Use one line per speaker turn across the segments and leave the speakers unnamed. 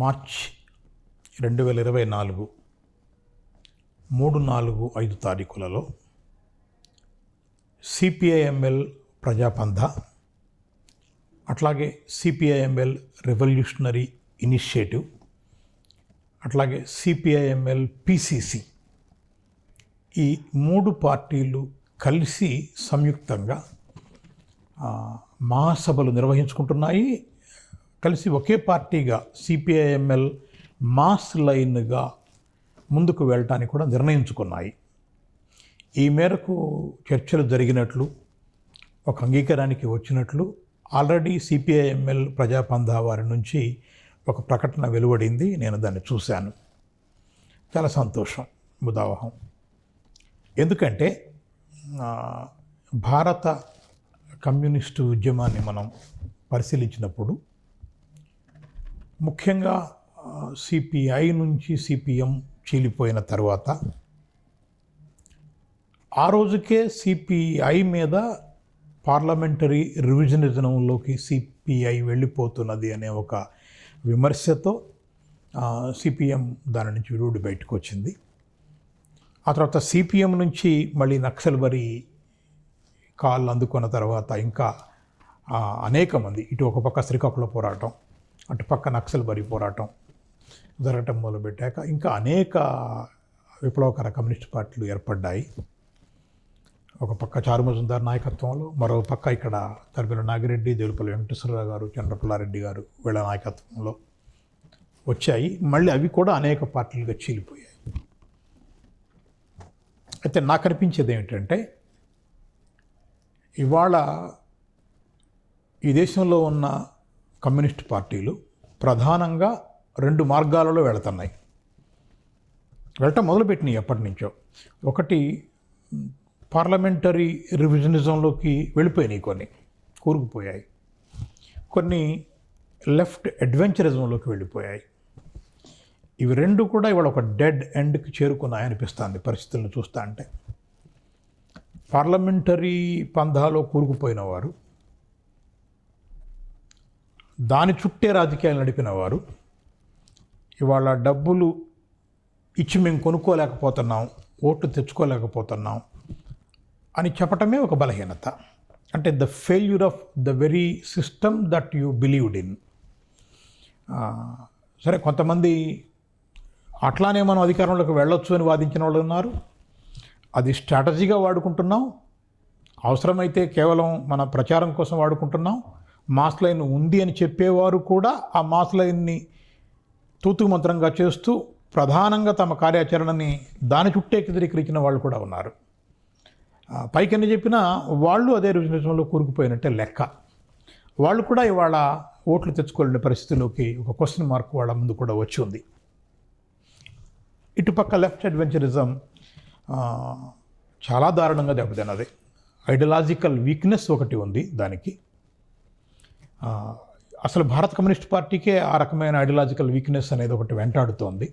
March రెండు వేల ఇరవై నాలుగు మూడు నాలుగు ఐదు తారీఖులలో సిపిఐఎంఎల్ ప్రజాపంధ అట్లాగే సిపిఐఎంఎల్ రెవల్యూషనరీ ఇనిషియేటివ్ అట్లాగే సిపిఐఎంఎల్ పిసిసి ఈ మూడు పార్టీలు కలిసి సంయుక్తంగా మహాసభలు నిర్వహించుకుంటున్నాయి. కలిసి ఒకే పార్టీగా సిపిఐఎంఎల్ మాస్ లైన్గా ముందుకు వెళ్ళటానికి కూడా నిర్ణయించుకున్నాయి. ఈ మేరకు చర్చలు జరిగినట్లు ఒక అంగీకారానికి వచ్చినట్లు ఆల్రెడీ సిపిఐఎంఎల్ ప్రజాపంధా వారి నుంచి ఒక ప్రకటన వెలువడింది. నేను దాన్ని చూశాను. చాలా సంతోషం ముదావహం. ఎందుకంటే భారత కమ్యూనిస్టు ఉద్యమాన్ని మనం పరిశీలించినప్పుడు ముఖ్యంగా సిపిఐ నుంచి సిపిఎం చీలిపోయిన తర్వాత ఆ రోజుకే సిపిఐ మీద పార్లమెంటరీ రివిజనిజంలోకి సిపిఐ వెళ్ళిపోతున్నది అనే ఒక విమర్శతో సిపిఎం దాని నుంచి విడివిడి బయటకు వచ్చింది. ఆ తర్వాత సిపిఎం నుంచి మళ్ళీ నక్సల్బరీ కాళ్ళు అందుకున్న తర్వాత ఇంకా అనేక మంది ఇటు ఒక పక్క శ్రీకాకుళ పోరాటం అటు పక్క నక్సల్బరీ పోరాటం జరగటం మొదలుపెట్టాక ఇంకా అనేక విప్లవకర కమ్యూనిస్ట్ పార్టీలు ఏర్పడ్డాయి. ఒక పక్క చారుమజుందార్ నాయకత్వంలో మరో పక్క ఇక్కడ తరపుల నాగిరెడ్డి దేవులపల్లి వెంకటేశ్వరరావు గారు చంద్రపుల్లారెడ్డి గారు వీళ్ళ నాయకత్వంలో వచ్చాయి. మళ్ళీ అవి కూడా అనేక పార్టీలుగా చీలిపోయాయి. అయితే నాకు అనిపించేది ఏమిటంటే ఇవాళ ఈ దేశంలో ఉన్న కమ్యూనిస్ట్ పార్టీలు ప్రధానంగా రెండు మార్గాలలో వెళుతున్నాయి. వెళ్ళటం మొదలుపెట్టినాయి ఎప్పటి నుంచో. ఒకటి పార్లమెంటరీ రివిజనిజంలోకి వెళ్ళిపోయినాయి కొన్ని కూరుకుపోయాయి. కొన్ని లెఫ్ట్ అడ్వెంచరిజంలోకి వెళ్ళిపోయాయి. ఇవి రెండు కూడా ఇవాళ ఒక డెడ్ ఎండ్కి చేరుకున్నాయనిపిస్తుంది పరిస్థితులను చూస్తా అంటే. పార్లమెంటరీ పంధాలో కూరుకుపోయిన వారు దాని చుట్టే రాజకీయాలు నడిపిన వారు ఇవాళ డబ్బులు ఇచ్చి మేము కొనుక్కోలేకపోతున్నాం ఓట్లు తెచ్చుకోలేకపోతున్నాం అని చెప్పటమే ఒక బలహీనత. అంటే the failure of the very system that you believed in సరే కొంతమంది అట్లానే మనం అధికారంలోకి వెళ్ళొచ్చు అని వాదించిన వాళ్ళు ఉన్నారు. అది స్ట్రాటజీగా వాడుకుంటున్నాం. అవసరమైతే కేవలం మన ప్రచారం కోసం వాడుకుంటున్నాం. మాస్ లైన్ ఉంది అని చెప్పేవారు కూడా ఆ మాస్ లైన్ని తూతు మంత్రంగా చేస్తూ ప్రధానంగా తమ కార్యాచరణని దాని చుట్టే కేంద్రీకరించిన వాళ్ళు కూడా ఉన్నారు. పైకి ఎన్ని చెప్పినా వాళ్ళు అదే రిజర్వేషన్లో కూరుకుపోయినట్టే లెక్క. వాళ్ళు కూడా ఇవాళ ఓట్లు తెచ్చుకోలేని పరిస్థితిలోకి ఒక క్వశ్చన్ మార్క్ వాళ్ళ ముందు కూడా వచ్చి ఉంది. ఇటుపక్క లెఫ్ట్ అడ్వెంచరిజం చాలా దారుణంగా దెబ్బతిన్నది. ఐడియలాజికల్ వీక్నెస్ ఒకటి ఉంది దానికి. అసలు భారత కమ్యూనిస్ట్ పార్టీకే ఆ రకమైన ఐడియలాజికల్ వీక్నెస్ అనేది ఒకటి వెంటాడుతోంది.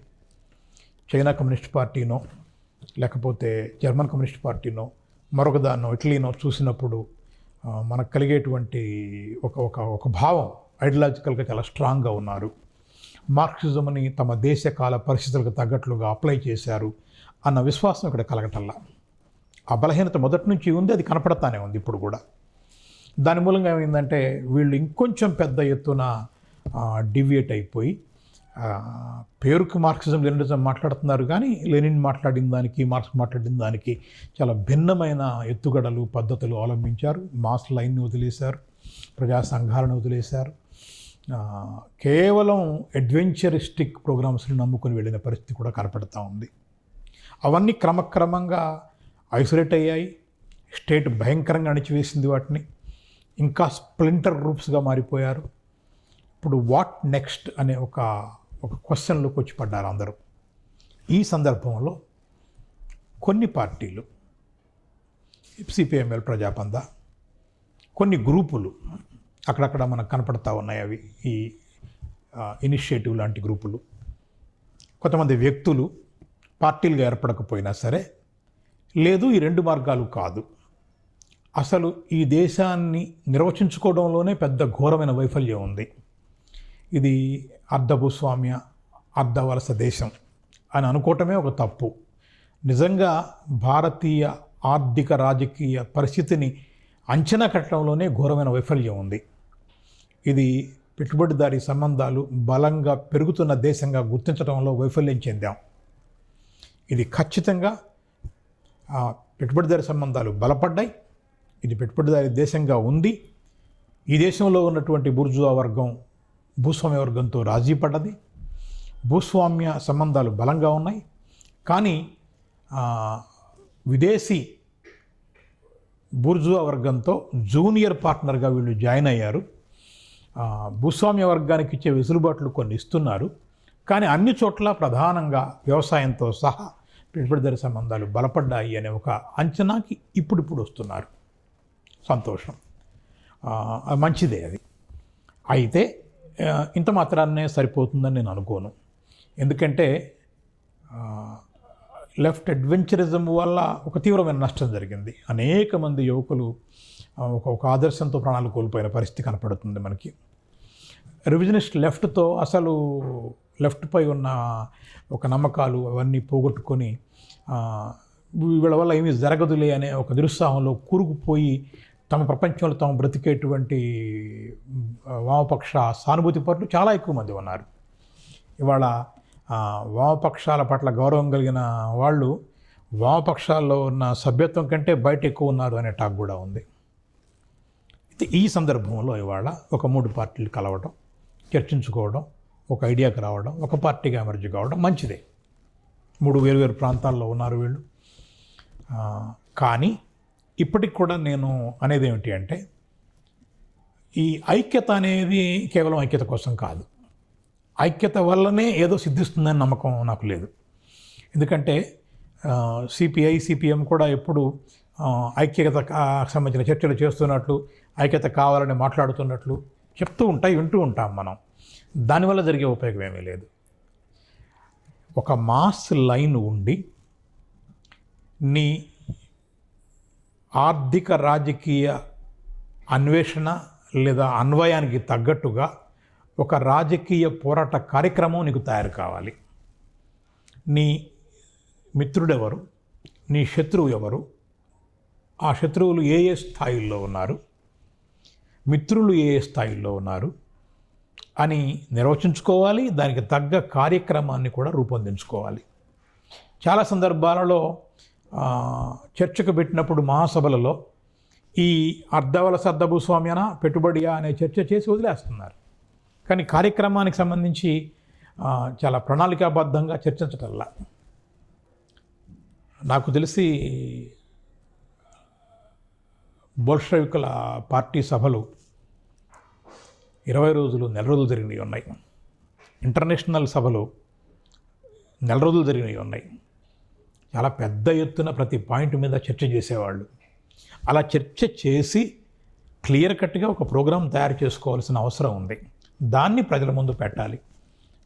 చైనా కమ్యూనిస్ట్ పార్టీనో లేకపోతే జర్మన్ కమ్యూనిస్ట్ పార్టీనో మరొకదానో ఇటలీనో చూసినప్పుడు మనకు కలిగేటువంటి ఒక ఒక ఒక భావం ఐడియలాజికల్గా చాలా స్ట్రాంగ్గా ఉన్నారు. మార్క్సిజంని తమ దేశ కాల పరిస్థితులకు తగ్గట్లుగా అప్లై చేశారు అన్న విశ్వాసం ఇక్కడ కలగటల్లా ఆ బలహీనత మొదటి నుంచి ఉంది అది కనపడతానే ఉంది ఇప్పుడు కూడా. దాని మూలంగా ఏమైందంటే వీళ్ళు ఇంకొంచెం పెద్ద ఎత్తున డివియేట్ అయిపోయి పేరుకి పేరుకు మార్క్సిజం లెనినిజం మాట్లాడుతున్నారు. కానీ లెనిన్ మాట్లాడిన దానికి మార్క్స్ మాట్లాడిన దానికి చాలా భిన్నమైన ఎత్తుగడలు పద్ధతులు అవలంబించారు. మాస్ లైన్ని వదిలేశారు ప్రజా సంఘాలను వదిలేశారు కేవలం అడ్వెంచరిస్టిక్ ప్రోగ్రామ్స్ని నమ్ముకొని వెళ్ళిన పరిస్థితి కూడా కనపడుతూ ఉంది. అవన్నీ క్రమక్రమంగా ఐసోలేట్ అయ్యాయి. స్టేట్ భయంకరంగా అణిచివేసింది వాటిని. ఇంకా స్ప్లింటర్ గ్రూప్స్గా మారిపోయారు. ఇప్పుడు వాట్ నెక్స్ట్ అనే ఒక ఒక క్వశ్చన్లోకి వచ్చి పడ్డారు అందరూ. ఈ సందర్భంలో కొన్ని పార్టీలు సిపిఎంఎల్ ప్రజాపంద కొన్ని గ్రూపులు అక్కడక్కడ మనకు కనపడతా ఉన్నాయి అవి ఈ ఇనిషియేటివ్ లాంటి గ్రూపులు. కొంతమంది వ్యక్తులు పార్టీలుగా ఏర్పడకపోయినా సరే లేదు ఈ రెండు మార్గాలు కాదు. అసలు ఈ దేశాన్ని నిర్వచించుకోవడంలోనే పెద్ద ఘోరమైన వైఫల్యం ఉంది. ఇది అర్ధభూస్వామ్య అర్ధవలస దేశం అని అనుకోవటమే ఒక తప్పు. నిజంగా భారతీయ ఆర్థిక రాజకీయ పరిస్థితిని అంచనా కట్టడంలోనే ఘోరమైన వైఫల్యం ఉంది. ఇది పెట్టుబడిదారీ సంబంధాలు బలంగా పెరుగుతున్న దేశంగా గుర్తించడంలో వైఫల్యం చెందాం. ఇది ఖచ్చితంగా పెట్టుబడిదారి పెట్టుబడిదారీ సంబంధాలు బలపడ్డాయి. ఇది పెట్టుబడిదారి దేశంగా ఉంది. ఈ దేశంలో ఉన్నటువంటి బుర్జువా వర్గం భూస్వామ్య వర్గంతో రాజీ పడ్డది. భూస్వామ్య సంబంధాలు బలంగా ఉన్నాయి. కానీ విదేశీ బూర్జువా వర్గంతో జూనియర్ పార్ట్నర్గా వీళ్ళు జాయిన్ అయ్యారు. భూస్వామ్య వర్గానికి ఇచ్చే వెసులుబాట్లు కొన్ని ఇస్తున్నారు. కానీ అన్ని చోట్ల ప్రధానంగా వ్యవసాయంతో సహా పెట్టుబడిదారి సంబంధాలు బలపడ్డాయి అనే ఒక అంచనాకి ఇప్పుడిప్పుడు వస్తున్నారు. సంతోషం. అది మంచిదే అది. అయితే ఇంత మాత్రాన్నే సరిపోతుందని నేను అనుకోను. ఎందుకంటే లెఫ్ట్ అడ్వెంచరిజం వల్ల ఒక తీవ్రమైన నష్టం జరిగింది. అనేక మంది యువకులు ఒక ఒక ఆదర్శంతో ప్రాణాలు కోల్పోయిన పరిస్థితి కనపడుతుంది మనకి. రివిజనిస్ట్ లెఫ్ట్తో అసలు లెఫ్ట్పై ఉన్న ఒక నమ్మకాలు అవన్నీ పోగొట్టుకొని వీళ్ళ వల్ల ఏమీ జరగదులే అనే ఒక నిరుత్సాహంలో కూరుకుపోయి తమ ప్రపంచంలో తాము బ్రతికేటువంటి వామపక్ష సానుభూతి పట్ల చాలా ఎక్కువ మంది ఉన్నారు. ఇవాళ వామపక్షాల పట్ల గౌరవం కలిగిన వాళ్ళు వామపక్షాల్లో ఉన్న సభ్యత్వం కంటే బయట ఎక్కువ ఉన్నారు అనే టాక్ కూడా ఉంది. అయితే ఈ సందర్భంలో ఇవాళ ఒక మూడు పార్టీలు కలవడం చర్చించుకోవడం ఒక ఐడియాకి రావడం ఒక పార్టీగా ఎమర్జ్ కావడం మంచిదే. మూడు వేరు వేరు ప్రాంతాల్లో ఉన్నారు వీళ్ళు. కానీ ఇప్పటికి కూడా నేను అనేది ఏమిటి అంటే ఈ ఐక్యత అనేది కేవలం ఐక్యత కోసం కాదు. ఐక్యత వల్లనే ఏదో సిద్ధిస్తుందని నమ్మకం నాకు లేదు. ఎందుకంటే సిపిఐ సిపిఎం కూడా ఎప్పుడు ఐక్యత సంబంధించిన చర్చలు చేస్తున్నట్లు ఐక్యత కావాలని మాట్లాడుతున్నట్లు చెప్తూ ఉంటాయి వింటూ ఉంటాం మనం. దానివల్ల జరిగే ఉపయోగం ఏమీ లేదు. ఒక మాస్ లైన్ ఉండి నీ ఆర్థిక రాజకీయ అన్వేషణ లేదా అన్వయానికి తగ్గట్టుగా ఒక రాజకీయ పోరాట కార్యక్రమం నీకు తయారు కావాలి. నీ మిత్రుడెవరు? నీ శత్రువు ఎవరు? ఆ శత్రువులు ఏ ఏ స్థాయిల్లో ఉన్నారు? మిత్రులు ఏ ఏ స్థాయిల్లో ఉన్నారు? అని నిర్వచించుకోవాలి. దానికి తగ్గ కార్యక్రమాన్ని కూడా రూపొందించుకోవాలి. చాలా సందర్భాలలో చర్చకు పెట్టినప్పుడు మహాసభలలో ఈ అర్ధవల సర్దభూస్వామ్యన పెట్టుబడియా అనే చర్చ చేసి వదిలేస్తున్నారు. కానీ కార్యక్రమానికి సంబంధించి చాలా ప్రణాళికాబద్ధంగా చర్చించటల్లా. నాకు తెలిసి బోల్షవికుల పార్టీ సభలు ఇరవై రోజులు నెల రోజులు జరిగినవి ఉన్నాయి. ఇంటర్నేషనల్ సభలు నెల రోజులు జరిగినవి ఉన్నాయి. చాలా పెద్ద ఎత్తున ప్రతి పాయింట్ మీద చర్చ చేసేవాళ్ళు. అలా చర్చ చేసి క్లియర్ కట్గా ఒక ప్రోగ్రాం తయారు చేసుకోవాల్సిన అవసరం ఉంది. దాన్ని ప్రజల ముందు పెట్టాలి.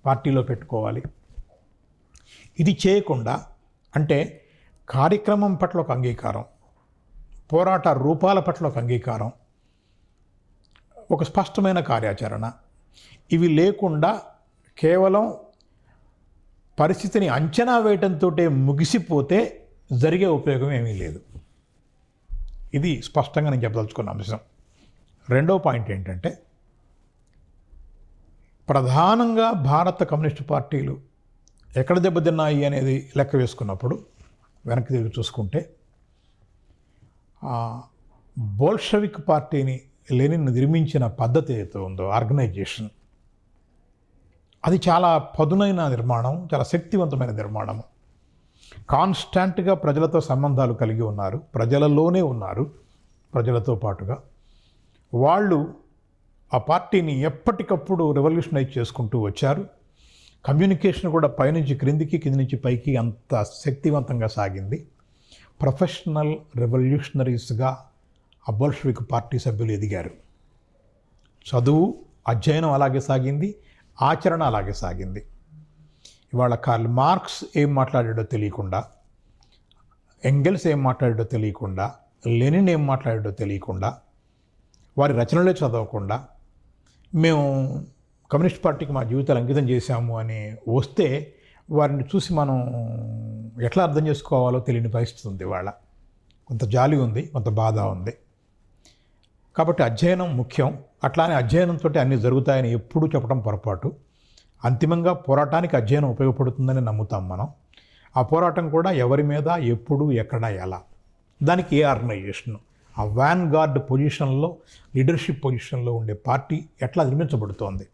పార్టీలో పెట్టుకోవాలి. ఇది చేయకుండా అంటే కార్యక్రమం పట్ల ఒక అంగీకారం పోరాట రూపాల పట్ల ఒక అంగీకారం ఒక స్పష్టమైన కార్యాచరణ. ఇవి లేకుండా కేవలం పరిస్థితిని అంచనా వేయటంతో ముగిసిపోతే జరిగే ఉపయోగం ఏమీ లేదు. ఇది స్పష్టంగా నేను చెప్పదలుచుకున్న అంశం. రెండో పాయింట్ ఏంటంటే ప్రధానంగా భారత కమ్యూనిస్టు పార్టీలు ఎక్కడ దెబ్బతిన్నాయి అనేది లెక్క వేసుకున్నప్పుడు వెనక్కి తిరిగి చూసుకుంటే బోల్షవిక్ పార్టీని లెనిన్ నిర్మించిన పద్ధతి ఏదైతే ఉందో ఆర్గనైజేషన్ అది చాలా పదునైన నిర్మాణం చాలా శక్తివంతమైన నిర్మాణం. కాన్స్టాంట్గా ప్రజలతో సంబంధాలు కలిగి ఉన్నారు ప్రజలలోనే ఉన్నారు ప్రజలతో పాటుగా. వాళ్ళు ఆ పార్టీని ఎప్పటికప్పుడు రెవల్యూషనైజ్ చేసుకుంటూ వచ్చారు. కమ్యూనికేషన్ కూడా పైనుంచి క్రిందికి కింది నుంచి పైకి అంత శక్తివంతంగా సాగింది. ప్రొఫెషనల్ రెవల్యూషనరీస్గా ఆ బోల్షవిక్ పార్టీ సభ్యులు ఎదిగారు. చదువు అధ్యయనం అలాగే సాగింది. ఆచరణ అలాగే సాగింది. ఇవాళ కార్ల్ మార్క్స్ ఏం మాట్లాడాడో తెలియకుండా ఎంగెల్స్ ఏం మాట్లాడాడో తెలియకుండా లెనిన్ ఏం మాట్లాడాడో తెలియకుండా వారి రచనలే చదవకుండా మేము కమ్యూనిస్ట్ పార్టీకి మా జీవితాలు అంకితం చేశాము అని వస్తే వారిని చూసి మనం ఎట్లా అర్థం చేసుకోవాలో తెలియని పరిస్థితి ఉంది వాళ్ళ కొంత జాలి ఉంది కొంత బాధ ఉంది. కాబట్టి అధ్యయనం ముఖ్యం. అట్లానే అధ్యయనంతో అన్నీ జరుగుతాయని ఎప్పుడూ చెప్పడం పొరపాటు. అంతిమంగా పోరాటానికి అధ్యయనం ఉపయోగపడుతుందని నమ్ముతాం మనం. ఆ పోరాటం కూడా ఎవరి మీద ఎప్పుడు ఎక్కడ ఎలా? దానికి ఏ ఆర్గనైజేషను? ఆ వ్యాన్ గార్డ్ పొజిషన్లో లీడర్షిప్ పొజిషన్లో ఉండే పార్టీ ఎట్లా నిర్మించబడుతోంది?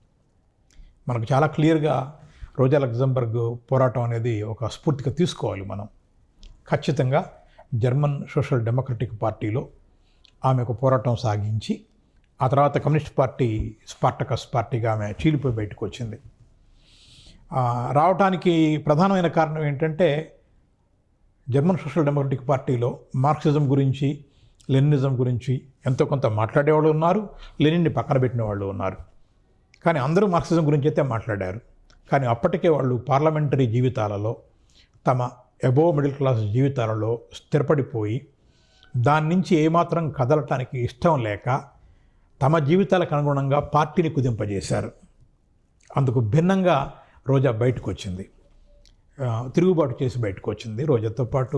మనకు చాలా క్లియర్గా రోజా లగ్జంబర్గ్ పోరాటం అనేది ఒక స్ఫూర్తిగా తీసుకోవాలి మనం. ఖచ్చితంగా జర్మన్ సోషల్ డెమోక్రటిక్ పార్టీలో ఆమె ఒక పోరాటం సాగించి ఆ తర్వాత కమ్యూనిస్ట్ పార్టీ స్పార్టకస్ పార్టీగా ఆమె చీలిపోయి బయటకు వచ్చింది. రావటానికి ప్రధానమైన కారణం ఏంటంటే జర్మన్ సోషల్ డెమోక్రటిక్ పార్టీలో మార్క్సిజం గురించి లెనినిజం గురించి ఎంతో కొంత మాట్లాడేవాళ్ళు ఉన్నారు లెనిన్ని పక్కన పెట్టిన వాళ్ళు ఉన్నారు. కానీ అందరూ మార్క్సిజం గురించి అయితే మాట్లాడారు. కానీ అప్పటికే వాళ్ళు పార్లమెంటరీ జీవితాలలో తమ ఎబో మిడిల్ క్లాస్ జీవితాలలో స్థిరపడిపోయి దాని నుంచి ఏమాత్రం కదలటానికి ఇష్టం లేక తమ జీవితాలకు అనుగుణంగా పార్టీని కుదింపజేశారు. అందుకు భిన్నంగా రోజా బయటకు వచ్చింది తిరుగుబాటు చేసి బయటకు వచ్చింది రోజాతో పాటు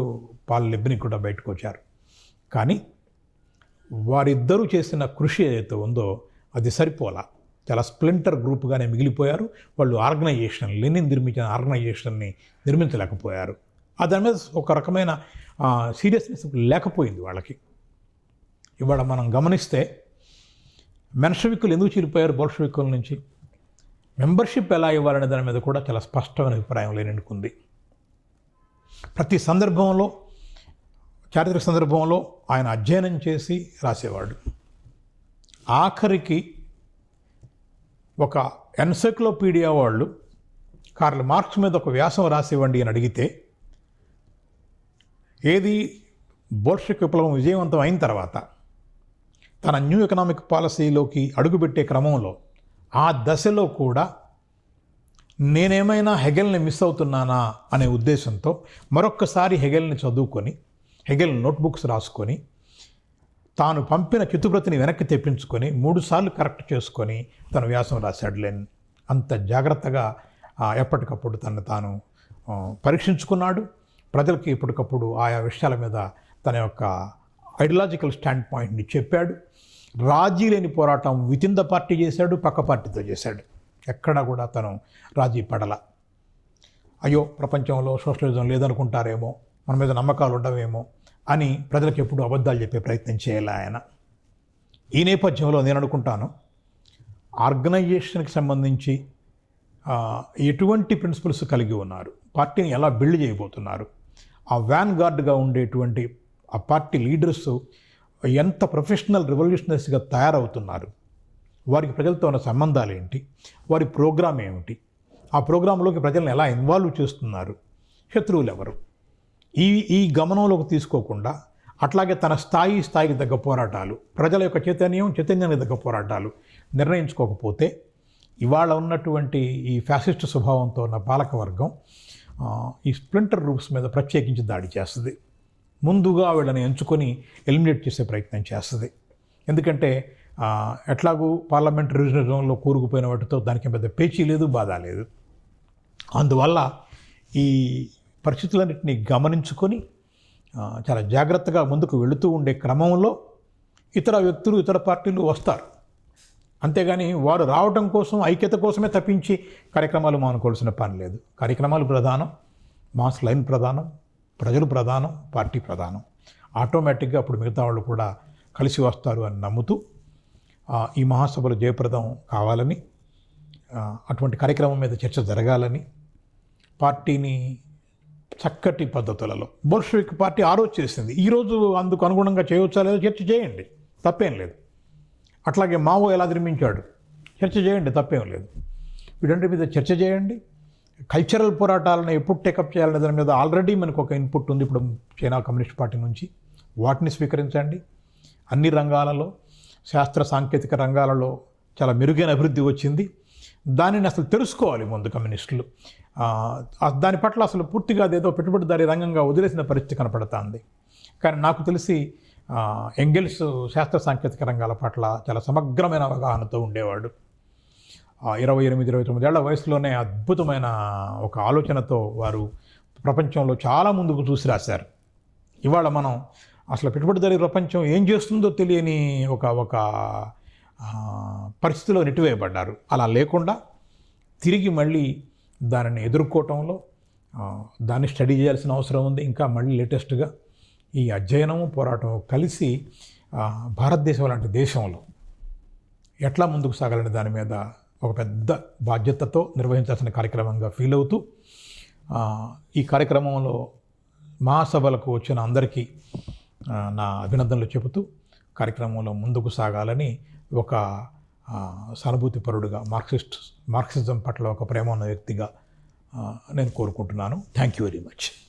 పాల లిబ్బిని కూడా బయటకు వచ్చారు కానీ వారిద్దరూ చేసిన కృషి ఏదైతే ఉందో అది సరిపోలా. చాలా స్ప్లింటర్ గ్రూప్గానే మిగిలిపోయారు. వాళ్ళు ఆర్గనైజేషన్ లెనిన్ నిర్మించిన ఆర్గనైజేషన్ని నిర్మించలేకపోయారు. దాని మీద ఒక రకమైన సీరియస్నెస్ లేకపోయింది వాళ్ళకి. ఇవాళ మనం గమనిస్తే మెన్షవిక్కులు ఎందుకు చీలిపోయారు బోల్షవిక్కుల నుంచి. మెంబర్షిప్ ఎలా ఇవ్వాలనే దాని మీద కూడా చాలా స్పష్టమైన అభిప్రాయం లేనికుంది ప్రతి సందర్భంలో చారిత్రక సందర్భంలో ఆయన అధ్యయనం చేసి రాసేవాడు. ఆఖరికి ఒక ఎన్సైక్లోపీడియా వాళ్ళు కార్ల మార్క్స్ మీద ఒక వ్యాసం రాసివ్వండి అని అడిగితే ఏది బోల్షిక్ విప్లవం విజయవంతం అయిన తర్వాత తన న్యూ ఎకనామిక్ పాలసీలోకి అడుగుపెట్టే క్రమంలో ఆ దశలో కూడా నేనేమైనా హెగెల్ని మిస్ అవుతున్నానా అనే ఉద్దేశంతో మరొక్కసారి హెగెల్ని చదువుకొని హెగెల్ నోట్బుక్స్ రాసుకొని తాను పంపిన కితుప్రతిని వెనక్కి తెప్పించుకొని మూడుసార్లు కరెక్ట్ చేసుకొని తన వ్యాసం రాశాడు లెన్. అంత జాగ్రత్తగా ఎప్పటికప్పుడు తను తాను పరీక్షించుకున్నాడు. ప్రజలకి ఎప్పటికప్పుడు ఆయా విషయాల మీద తన యొక్క ఐడియాలజికల్ స్టాండ్ పాయింట్ని చెప్పాడు. రాజీ లేని పోరాటం వితిన్ ద పార్టీ చేశాడు పక్క పార్టీతో చేశాడు. ఎక్కడా కూడా తను రాజీ పడల. అయ్యో ప్రపంచంలో సోషలిజం లేదనుకుంటారేమో మన మీద నమ్మకాలు ఉండవేమో అని ప్రజలకు ఎప్పుడు అబద్ధాలు చెప్పే ప్రయత్నం చేయాలి ఆయన. ఈ నేపథ్యంలో నేను అనుకుంటాను ఆర్గనైజేషన్కి సంబంధించి ఎటువంటి ప్రిన్సిపల్స్ కలిగి ఉన్నారు? పార్టీని ఎలా బిల్డ్ చేయబోతున్నారు? ఆ వ్యాన్ గార్డ్గా ఉండేటువంటి ఆ పార్టీ లీడర్స్ ఎంత ప్రొఫెషనల్ రెవల్యూషనరీస్గా తయారవుతున్నారు? వారికి ప్రజలతో ఉన్న సంబంధాలు ఏంటి? వారి ప్రోగ్రామ్ ఏమిటి? ఆ ప్రోగ్రాంలోకి ప్రజలను ఎలా ఇన్వాల్వ్ చేస్తున్నారు? శత్రువులు ఎవరు? ఈ ఈ గమనంలోకి తీసుకోకుండా అట్లాగే తన స్థాయి స్థాయికి తగ్గ పోరాటాలు ప్రజల యొక్క చైతన్యం చైతన్యానికి తగ్గ పోరాటాలు నిర్ణయించుకోకపోతే ఇవాళ ఉన్నటువంటి ఈ ఫ్యాసిస్ట్ స్వభావంతో ఉన్న పాలకవర్గం ఈ స్ప్లింటర్ రూప్స్ మీద ప్రత్యేకించి దాడి చేస్తుంది. ముందుగా వీళ్ళని ఎంచుకొని ఎలిమినేట్ చేసే ప్రయత్నం చేస్తుంది. ఎందుకంటే ఎట్లాగూ పార్లమెంట్ రివిజనిజంలో కూరుకుపోయిన వాటితో దానికి పెద్ద పేచీ లేదు బాధ లేదు. అందువల్ల ఈ పరిస్థితులన్నింటినీ గమనించుకొని చాలా జాగ్రత్తగా ముందుకు వెళుతూ ఉండే క్రమంలో ఇతర వ్యక్తులు ఇతర పార్టీలు వస్తారు. అంతేగాని వారు రావడం కోసం ఐక్యత కోసమే తప్పించి కార్యక్రమాలు మానుకోవాల్సిన పని లేదు. కార్యక్రమాలు ప్రధానం మాస్ లైన్ ప్రధానం ప్రజలు ప్రధానం పార్టీ ప్రధానం. ఆటోమేటిక్గా అప్పుడు మిగతా వాళ్ళు కూడా కలిసి వస్తారు అని నమ్ముతూ ఈ మహాసభలు జయప్రదం కావాలని అటువంటి కార్యక్రమం మీద చర్చ జరగాలని పార్టీని చక్కటి పద్ధతులలో బోల్షవిక్ పార్టీ ఆ రోజు చేసింది. ఈరోజు అందుకు అనుగుణంగా చేయవచ్చా లేదో చర్చ చేయండి. తప్పేం లేదు. అట్లాగే మావో ఎలా నిర్మించాడు? చర్చ చేయండి తప్పేం లేదు. వీటంటి మీద చర్చ చేయండి. కల్చరల్ పోరాటాలను ఎప్పుడు టేకప్ చేయాలనే దాని మీద ఆల్రెడీ మనకు ఒక ఇన్పుట్ ఉంది ఇప్పుడు చైనా కమ్యూనిస్ట్ పార్టీ నుంచి. వాటిని స్వీకరించండి. అన్ని రంగాలలో శాస్త్ర సాంకేతిక రంగాలలో చాలా మెరుగైన అభివృద్ధి వచ్చింది. దానిని అసలు తెలుసుకోవాలి ముందు కమ్యూనిస్టులు. దాని పట్ల అసలు పూర్తిగా అదేదో పెట్టుబడిదారీ రంగంగా వదిలేసిన పరిస్థితి కనపడుతుంది. కానీ నాకు తెలిసి ఎంగిల్స్ ఎంగెల్స్ శాస్త్ర సాంకేతిక రంగాల పట్ల చాలా సమగ్రమైన అవగాహనతో ఉండేవాడు. ఇరవై ఎనిమిది ఇరవై తొమ్మిది ఏళ్ళ వయసులోనే అద్భుతమైన ఒక ఆలోచనతో వారు ప్రపంచంలో చాలా ముందుకు చూసి రాశారు. ఇవాళ మనం అసలు పెట్టుబడిదారీ ప్రపంచం ఏం చేస్తుందో తెలియని ఒక ఒక పరిస్థితిలో నెట్టివేయబడ్డారు. అలా లేకుండా తిరిగి మళ్ళీ దానిని ఎదుర్కోవటంలో దాన్ని స్టడీ చేయాల్సిన అవసరం ఉంది. ఇంకా మళ్ళీ లేటెస్ట్గా ఈ అధ్యయనము పోరాటం కలిసి భారతదేశం లాంటి దేశంలో ఎట్లా ముందుకు సాగాలని దాని మీద ఒక పెద్ద బాధ్యతతో నిర్వహించాల్సిన కార్యక్రమంగా ఫీల్ అవుతూ ఈ కార్యక్రమంలో మహాసభలకు వచ్చిన అందరికీ నా అభినందనలు చెబుతూ కార్యక్రమంలో ముందుకు సాగాలని ఒక సానుభూతిపరుడుగా మార్క్సిస్ట్ మార్క్సిజం పట్ల ఒక ప్రేమ ఉన్న వ్యక్తిగా నేను కోరుకుంటున్నాను. Thank you very much.